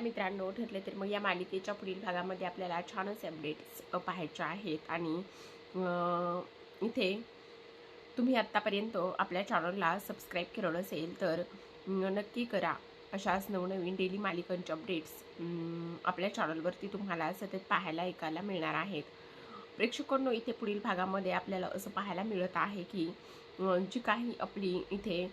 मित्रांनो ठरले तर मग या मालिकेच्या पुढील भागामध्ये आपल्याला छानच अपडेट्स पाहायच्या आहेत आणि इथे तुम्ही आत्तापर्यंत आपल्या चॅनलला सबस्क्राईब केलं नसेल तर नक्की करा. अशाच नवनवीन डेली मालिकांचे अपडेट्स आपल्या चॅनलवरती तुम्हाला सतत पाहायला ऐकायला मिळणार आहेत. प्रेक्षकांनो इथे पुढील भागामध्ये आपल्याला असं पाहायला मिळत आहे की जी काही आपली इथे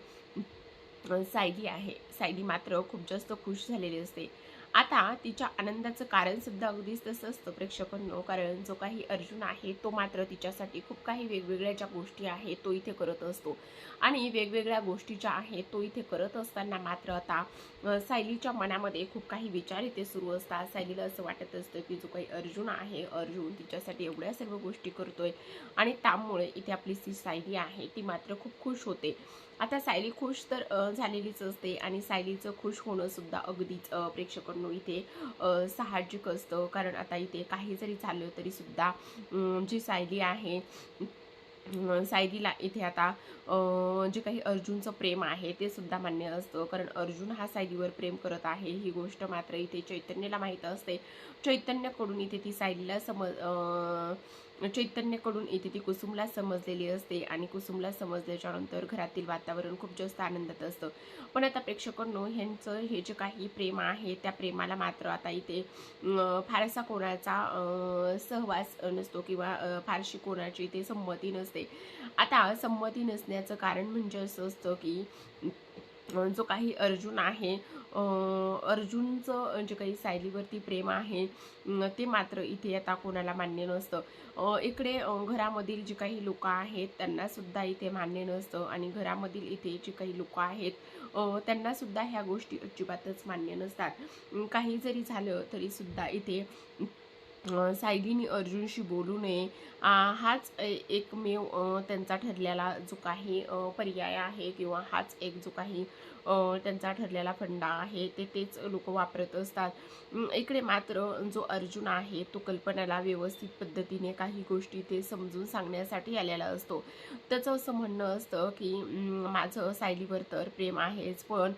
सायली आहे सायली मात्र खूप जास्त खुश झालेली असते. आता तिच्या आनंदाचं कारण सुद्धा अगदीच तसं असतं. प्रेक्षकांनो कारण जो काही अर्जुन आहे तो मात्र तिच्यासाठी खूप काही वेगवेगळ्या ज्या गोष्टी आहेत तो इथे करत असतो. आणि वेगवेगळ्या गोष्टी ज्या आहेत तो इथे करत असताना मात्र आता सायलीच्या मनामध्ये खूप काही विचार इथे सुरू असतात. सायलीला असं वाटत असतं की जो काही अर्जुन आहे अर्जुन तिच्यासाठी एवढ्या सर्व गोष्टी करतोय. आणि त्यामुळे इथे आपली जी सायली आहे ती मात्र खूप खुश होते. आता सायली खुश तर झालेलीच असते आणि सायलीचं खुश होणं सुद्धा अगदीच प्रेक्षकांनो इथे साहजिक असतं. कारण आता इथे काही जरी झालं तरी सुद्धा जी सायली आहे सायलीला इथे आता जे काही अर्जुनचं प्रेम आहे ते सुद्धा मान्य असतं. कारण अर्जुन हा सायलीवर प्रेम करत आहे. ही गोष्ट मात्र इथे चैतन्याला माहीत असते. चैतन्याकडून इथे ती सायलीला समज चैतन्यकडून इथे ती कुसुमला समजलेली असते आणि कुसुमला समजल्याच्या नंतर घरातील वातावरण खूप जास्त आनंदात असतं. पण आता प्रेक्षकांनो ह्यांचं हे जे काही प्रेम आहे त्या प्रेमाला मात्र आता इथे फारसा कोणाचा सहवास नसतो किंवा फारशी कोणाची इथे संमती नसते. आता संमती नसण्याचं कारण म्हणजे असं असतं की जो काही अर्जुन आहे अर्जुनचं जे काही सायलीवरती प्रेम आहे ते मात्र इथे आता कोणाला मान्य नसतं. इकडे घरामधील जी काही लोक आहेत त्यांना सुद्धा इथे मान्य नसतं आणि घरामधील इथे जी काही लोक आहेत त्यांनासुद्धा त्यांना सुद्धा ह्या गोष्टी अजिबातच मान्य नसतात. काही जरी झालं तरी सुद्धा इथे सायलीनी अर्जुनशी बोलू नये. हाच एकमेव त्यांचा ठरलेला जो काही पर्याय आहे किंवा हाच एक जो काही त्यांचा ठरलेला फंडा आहे ते तेच लोक वापरत असतात. इकडे मात्र जो अर्जुन आहे तो कल्पनाला व्यवस्थित पद्धतीने काही गोष्टी ते समजून सांगण्यासाठी आलेला असतो. त्याचं असं म्हणणं असतं की माझं सायलीवर तर प्रेम आहेच पण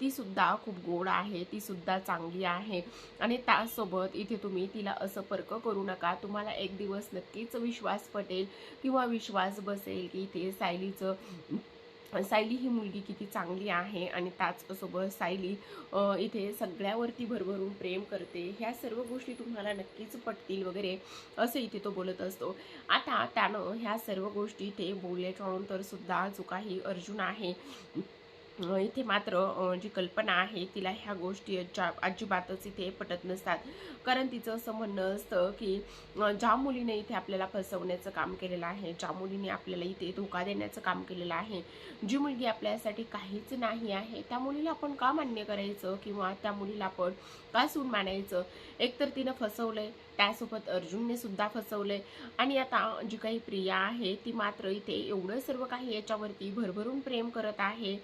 ती सुद्धा खूप गोड आहे ती सुद्धा चांगली आहे. आणि त्यासोबत इथे तुम्ही तिला असं पर्क करू नका. तुम्हाला एक दिवस नक्कीच विश्वास पटेल किंवा विश्वास बसेल की इथे सायलीचं सायली ही मुलगी किती चांगली आहे आणि त्याचसोबत सायली इथे सगळ्यावरती भरभरून प्रेम करते. ह्या सर्व गोष्टी तुम्हाला नक्कीच पटतील वगैरे असं इथे तो बोलत असतो. आता त्यानं ह्या सर्व गोष्टी ते बोलल्याच्या नंतर सुद्धा जो काही अर्जुन आहे इथे मात्र जी कल्पना आहे तिला ह्या गोष्टी अजिबातच इथे पटत नसतात. कारण तिचं असं म्हणणं असतं की ज्या मुलीने इथे आपल्याला फसवण्याचं काम केलेलं आहे. ज्या मुलीने आपल्याला इथे धोका देण्याचं काम केलेलं आहे. जी मुलगी आपल्यासाठी काहीच नाही आहे त्या मुलीला आपण का मान्य करायचं? किंवा त्या मुलीला आपण का सून मानायचं? एकतर तिनं फसवलंय त्यासोबत अर्जुनने सुद्धा फसवलंय. आणि आता जी काही प्रिया आहे ती मात्र इथे एवढं सर्व काही याच्यावरती भरभरून प्रेम करत आहे.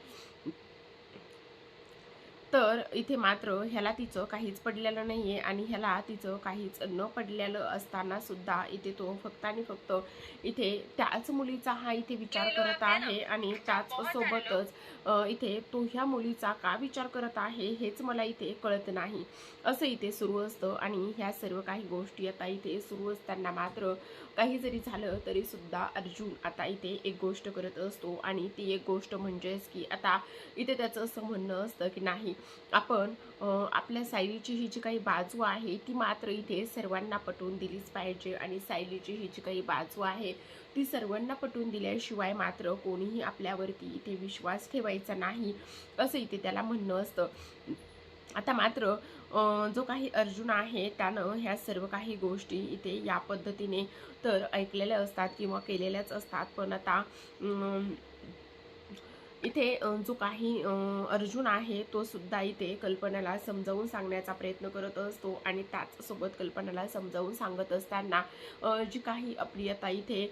तर इथे मात्र ह्याला तिचं काहीच पडलेलं नाहीये आणि ह्याला तिचं काहीच न पडलेलं असताना सुद्धा इथे तो फक्त आणि फक्त इथे त्याच मुलीचा हा इथे विचार करत आहे आणि त्याच सोबतच इथे तो ह्या मुलीचा का विचार करत आहे हेच मला इथे कळत नाही. असं इथे सुरू असतं आणि ह्या सर्व काही गोष्टी आता इथे सुरू असताना मात्र काही जरी झालं तरी सुद्धा अर्जुन आता इथे एक गोष्ट करत असतो आणि ती एक गोष्ट म्हणजेच की आता इथे त्याचं असं म्हणणं असतं की नाही आपण आपल्या सायलीची ही जी काही बाजू आहे ती मात्र इथे सर्वांना पटवून दिलीच पाहिजे. आणि सायलीची ही जी काही बाजू आहे ती सर्वांना पटवून दिल्याशिवाय मात्र कोणीही आपल्यावरती इथे विश्वास ठेवायचा नाही असं इथे त्याला म्हणणं असतं. आता मात्र जो काही अर्जुन आहे त्यानं ह्या सर्व काही गोष्टी इथे या पद्धतीने तर ऐकलेल्या असतात किंवा केलेल्याच असतात. पण आता इथे जो काही अर्जुन आहे तो सुद्धा इथे कल्पनाला समजावून सांगण्याचा प्रयत्न करत असतो आणि त्याचसोबत कल्पनाला समजावून सांगत असताना जी काही अप्रियता इथे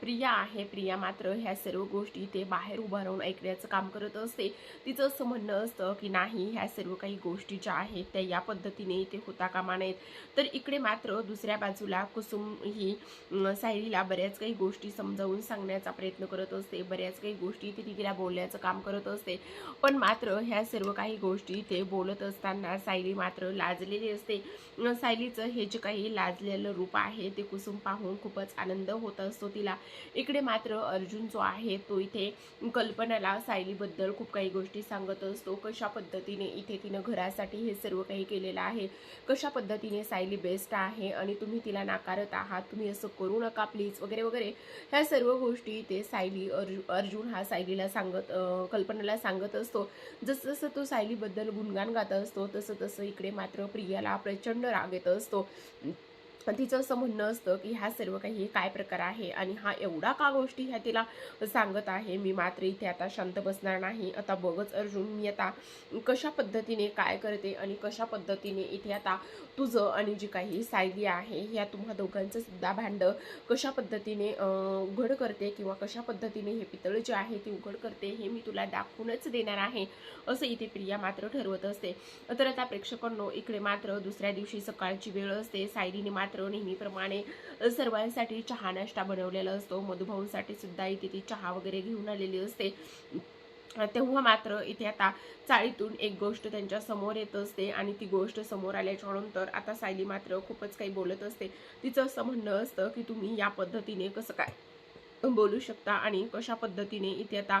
प्रिया आहे प्रिया मात्र ह्या सर्व गोष्टी इथे बाहेर उभा राहून ऐकण्याचं काम करत असते. तिचं असं म्हणणं असतं की नाही ह्या सर्व काही गोष्टी ज्या आहेत त्या या पद्धतीने इथे होता कामा नयेत. तर इकडे मात्र दुसऱ्या बाजूला कुसुम ही सायरीला सायलीला बऱ्याच काही गोष्टी समजावून सांगण्याचा प्रयत्न करत असते. बऱ्याच काही गोष्टी इथे तिला बोलल्या करण्याचं काम करत असते. पण मात्र ह्या सर्व काही गोष्टी ते बोलत असताना सायली मात्र लाजलेली असते. सायलीचं हे जे काही लाजलेलं रूप आहे ते कुसुम पाहून खूपच आनंद होत असतो तिला. इकडे मात्र अर्जुन जो आहे तो इथे कल्पनाला सायलीबद्दल खूप काही गोष्टी सांगत असतो. कशा पद्धतीने इथे तिनं घरासाठी हे सर्व काही केलेलं आहे? कशा पद्धतीने सायली बेस्ट आहे आणि तुम्ही तिला नाकारत आहात? तुम्ही असं करू नका प्लीज वगैरे वगैरे. ह्या सर्व गोष्टी ते सायली अर्जु अर्जुन हा सायलीला सांगत कल्पनाला सांगत असतो. जसं जसं तो सायलीबद्दल गुणगान गात असतो तसं तसं इकडे मात्र प्रियाला प्रचंड राग येत असतो. तिचं असं म्हणणं असतं की ह्या सर्व काही काय प्रकार आहे आणि हा एवढा का गोष्टी ह्या तिला सांगत आहे? मी मात्र इथे आता शांत बसणार नाही. आता बघच अर्जुन मी आता कशा पद्धतीने काय करते आणि कशा पद्धतीने इथे आता तुझं आणि जी काही सायली आहे ह्या तुम्हा दोघांचं सुद्धा भांड कशा पद्धतीने उघड करते किंवा कशा पद्धतीने हे पितळ जे आहे ते उघड करते हे मी तुला दाखवूनच देणार आहे असं इथे प्रिया मात्र ठरवत असते. तर आता प्रेक्षकांनो इकडे मात्र दुसऱ्या दिवशी सकाळची वेळ असते. सायलीने मात्र नेहमीप्रमाणे सर्वांसाठी चहा नाश्ता बनवलेला असतो. मधुभाऊंसाठी सुद्धा इथे ती चहा वगैरे घेऊन आलेली असते. तेव्हा मात्र इथे आता चाळीतून एक गोष्ट त्यांच्यासमोर येत असते आणि ती गोष्ट समोर आल्याच्यानंतर आता सायली मात्र खूपच काही बोलत असते. तिचं असं म्हणणं असतं की तुम्ही या पद्धतीने कसं काय बोलू शकता आणि कशा पद्धतीने इथे आता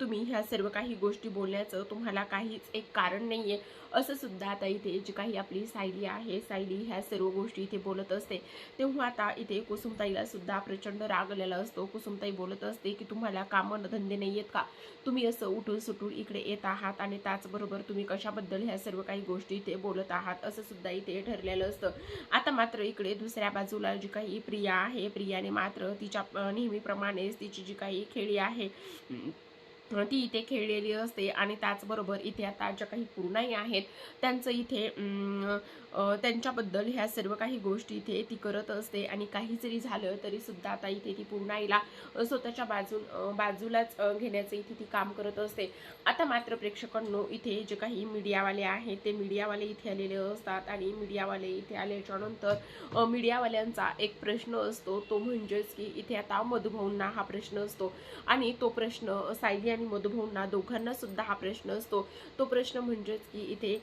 तुम्ही ह्या सर्व काही गोष्टी बोलण्याचं तुम्हाला काहीच एक कारण नाही असं सुद्धा आता इथे जी काही आपली सायली आहे सायली ह्या सर्व गोष्टी इथे बोलत असते तेव्हा आता इथे कुसुमताईला सुद्धा प्रचंड राग आलेला असतो. कुसुमताई बोलत असते की तुम्हाला कामं धंदे नाही आहेत का? तुम्ही असं उठून सुटून इकडे येत आहात आणि त्याचबरोबर तुम्ही कशाबद्दल ह्या सर्व काही गोष्टी इथे बोलत आहात? असं सुद्धा इथे ठरलेलं असतं. आता मात्र इकडे दुसऱ्या बाजूला जी काही प्रिया आहे प्रियाने मात्र तिच्या नेहमी प्रमाणे तिची जी काही खेळी आहे अं, ती इथे खेळलेली असते. आणि त्याचबरोबर इथे आता ज्या काही पूर्णाई आहेत त्यांचं इथे अं, त्यांच्याबद्दल ह्या सर्व काही गोष्टी इथे ती करत असते आणि काही जरी झालं तरी सुद्धा आता इथे ती पूर्णाईला आईला स्वतःच्या बाजून बाजूलाच घेण्याचं इथे ती काम करत असते. आता मात्र प्रेक्षकांनो इथे जे काही मीडियावाले आहेत ते मीडियावाले इथे आलेले असतात आणि मीडियावाले इथे आल्याच्यानंतर मीडियावाल्यांचा एक प्रश्न असतो तो म्हणजेच की इथे आता मधुभाऊंना हा प्रश्न असतो. आणि तो प्रश्न सायली आणि मधुभाऊंना दोघांना सुद्धा हा प्रश्न असतो. तो प्रश्न म्हणजेच की इथे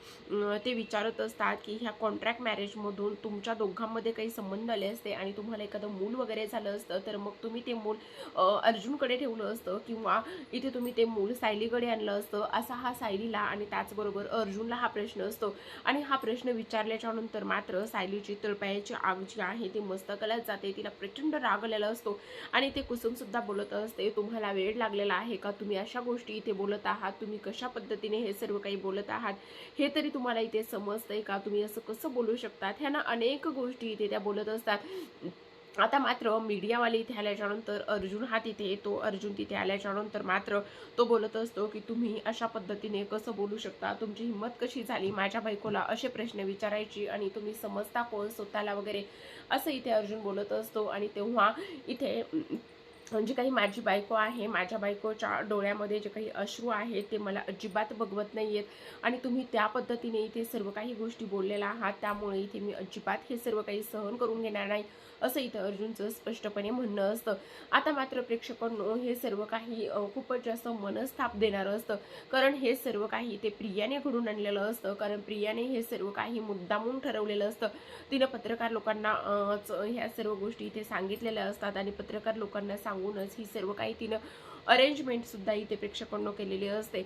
ते विचारत असतात की ह्या कॉन्ट्रॅक्ट मॅरेजमधून तुमच्या दोघांमध्ये काही संबंध आले असते आणि तुम्हाला एखादं मूल वगैरे झालं असतं तर मग तुम्ही ते मूल अर्जुनकडे ठेवलं असतं किंवा इथे तुम्ही ते मूल सायलीकडे आणलं असतं असा हा सायलीला आणि त्याचबरोबर अर्जुनला हा प्रश्न असतो. आणि हा प्रश्न विचारल्याच्या नंतर मात्र सायलीची तळपायाची आग जी आहे ती मस्तकाला जाते तिला प्रचंड राग आलेला असतो आणि ते कुसुमसुद्धा बोलत असते तुम्हाला वेळ लागलेला आहे का? तुम्ही अशा गोष्टी इथे बोलत आहात तुम्ही कशा पद्धतीने हे सर्व काही बोलत आहात? हे तरी तुम्हाला इथे समजतंय का? तुम्ही असं कसं बोलू शकतात? ह्यांना अनेक गोष्टी इथे त्या बोलत असतात. आता मात्र मीडियावाले इथे आल्याच्यानंतर अर्जुन हा तिथे येतो. अर्जुन तिथे आल्याच्यानंतर मात्र तो बोलत असतो की तुम्ही अशा पद्धतीने कसं बोलू शकता? तुमची हिंमत कशी झाली? माझ्या बायकोला असे प्रश्न विचारायची आणि तुम्ही समजता कोण? स्वतःला वगैरे असं इथे अर्जुन बोलत असतो. आणि तेव्हा इथे जी काही माझी बायको आहे माझ्या बायकोच्या डोळ्यामध्ये जे काही अश्रू आहेत ते मला अजिबात बघवत नाही आहेत आणि तुम्ही त्या पद्धतीने इथे सर्व काही गोष्टी बोललेल्या आहात त्यामुळे इथे मी अजिबात हे सर्व काही सहन करून घेणार नाही. असं इथं अर्जुनचं स्पष्टपणे म्हणणं असतं. आता मात्र प्रेक्षकांनो हे सर्व काही खूपच जास्त मनस्ताप देणारं असतं. कारण हे सर्व काही ते प्रियाने घडून आणलेलं असतं. कारण प्रियाने हे सर्व काही मुद्दामून ठरवलेलं असतं. तिनं पत्रकार लोकांना ह्या सर्व गोष्टी इथे सांगितलेल्या असतात आणि पत्रकार लोकांना सांगूनच ही सर्व काही तिनं अरेंजमेंट सुद्धा इथे प्रेक्षकांनो केलेली असते.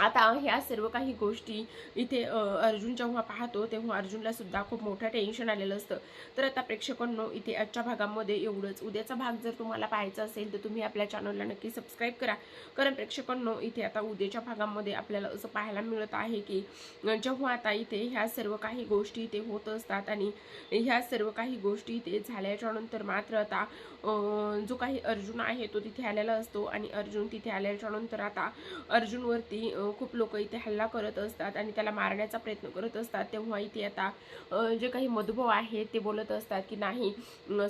आता ह्या सर्व काही गोष्टी इथे अर्जुन जेव्हा पाहतो तेव्हा अर्जुनला सुद्धा खूप मोठं टेन्शन आलेलं असतं. तर आता प्रेक्षकांनो इथे आजच्या भागामध्ये एवढंच. उद्याचा भाग जर तुम्हाला पाहायचा असेल तर तुम्ही आपल्या चॅनलला नक्की सबस्क्राईब करा. कारण प्रेक्षकांनो इथे आता उद्याच्या भागामध्ये आपल्याला असं पाहायला मिळत आहे की जेव्हा आता इथे ह्या सर्व काही गोष्टी इथे होत असतात आणि ह्या सर्व काही गोष्टी इथे झाल्याच्यानंतर मात्र आता जो काही अर्जुन आहे तो तिथे आलेला असतो आणि अर्जुन तिथे आल्याच्यानंतर आता अर्जुनवरती खूप लोक इथे हल्ला करत असतात आणि त्याला मारण्याचा प्रयत्न करत असतात. तेव्हा इथे आता जे काही मधुभाऊ आहेत ते बोलत असतात की नाही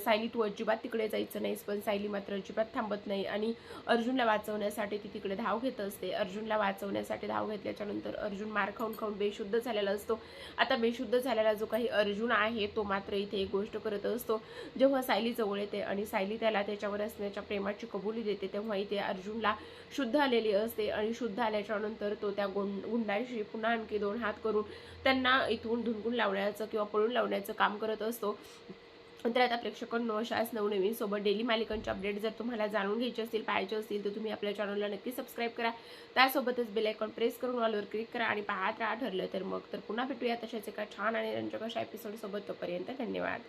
सायली तू अजिबात तिकडे जायचं नाहीस पण सायली मात्र अजिबात थांबत नाही आणि अर्जुनला वाचवण्यासाठी ती तिकडे धाव घेत असते. अर्जुनला वाचवण्यासाठी धाव घेतल्याच्या नंतर अर्जुन मार खाऊन खाऊन बेशुद्ध झालेला असतो. आता बेशुद्ध झालेला जो काही अर्जुन आहे तो मात्र इथे एक गोष्ट करत असतो. जेव्हा सायली जवळ येते आणि सायली त्याला त्याच्यावर असण्याच्या प्रेमाची कबुली देते. तेव्हा इथे अर्जुनला शुद्ध आलेली असते आणि शुद्ध आल्याच्यानंतर तो त्या गुंड पुन्हा आणखी दोन हात करून त्यांना इथून धुंकून लावण्याचं किंवा पळून लावण्याचं काम करत असतो. तर आता प्रेक्षकांनो अशाच नवनवीन सोबत डेली मालिकांचे अपडेट जर तुम्हाला जाणून घ्यायचे असतील पाहायचे असतील तर तुम्ही आपल्या चॅनलला नक्की सबस्क्राईब करा. त्यासोबतच बेल आयकॉन प्रेस करून ऑलवर क्लिक करा आणि पाहत राहा ठरलं तर मग. तर पुन्हा भेटूया तशाच एका छान आणि रंजक अशा एपिसोडसोबत तोपर्यंत धन्यवाद.